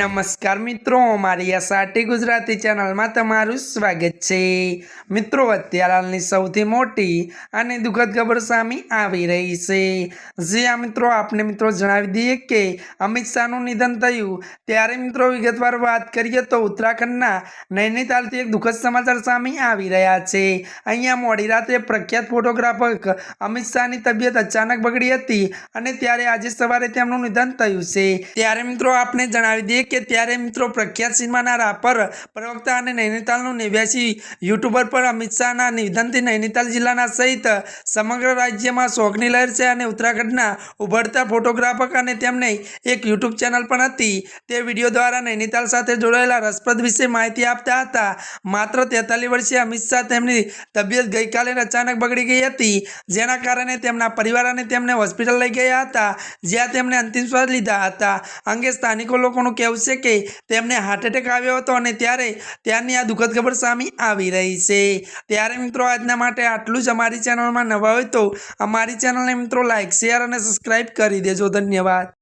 નમસ્કાર મિત્રો, મારી આ સાટી ગુજરાતી ચેનલમાં તમારું સ્વાગત છે. મિત્રો અત્યારે હાલની સૌથી મોટી અને દુઃખદ ખબર સામે આવી રહી છે. જે આ મિત્રો, આપને મિત્રો જણાવી દઈએ કે અમિત શાહનું નિધન થયું. ત્યારે મિત્રો, વિગતવાર વાત કરીએ તો ઉત્તરાખંડના નૈનીતાલથી એક દુઃખદ સમાચાર સામે આવી રહ્યા છે. અહીંયા મોડી રાત્રે પ્રખ્યાત ફોટોગ્રાફર અમિત શાહની તબિયત અચાનક બગડી હતી અને ત્યારે આજે સવારે તેમનું નિધન થયું છે. ત્યારે મિત્રો, આપને જણાવી દઈએ કે ત્યારે મિત્રો પ્રખ્યાત સિનેમાના રાપર પ્રવક્તા અને નૈનીતાલનું નેવ્યાસી યુટ્યુબર પર અમિત શાહના નિધનથી નૈનીતાલ જિલ્લાના સહિત સમગ્ર રાજ્યમાં શોકની લહેર છે અને ઉત્તરાખંડના ઉભરતા ફોટોગ્રાફક અને તેમને એક યુટ્યુબ ચેનલ પણ હતી. તે વીડિયો દ્વારા નૈનીતાલ સાથે જોડાયેલા રસપ્રદ વિશે માહિતી આપતા હતા. માત્ર તેતાલીસ વર્ષીય અમિત શાહ તેમની તબિયત ગઈકાલે અચાનક બગડી ગઈ હતી, જેના કારણે તેમના પરિવાર અને તેમને હોસ્પિટલ લઈ ગયા હતા, જ્યાં તેમને અંતિમ શ્વાસ લીધા હતા. અંગે સ્થાનિકો લોકોનું કહેવું છે કે તેમને હાર્ટ એટેક આવ્યો હતો અને ત્યારે ત્યારની આ દુઃખદ ખબર સામે આવી રહી છે. ત્યારે મિત્રો આજના માટે આટલું જ અમારી ચેનલમાં નવા હોય તો અમારી ચેનલને મિત્રો લાઇક શેર અને સબસ્ક્રાઈબ કરી દેજો. ધન્યવાદ.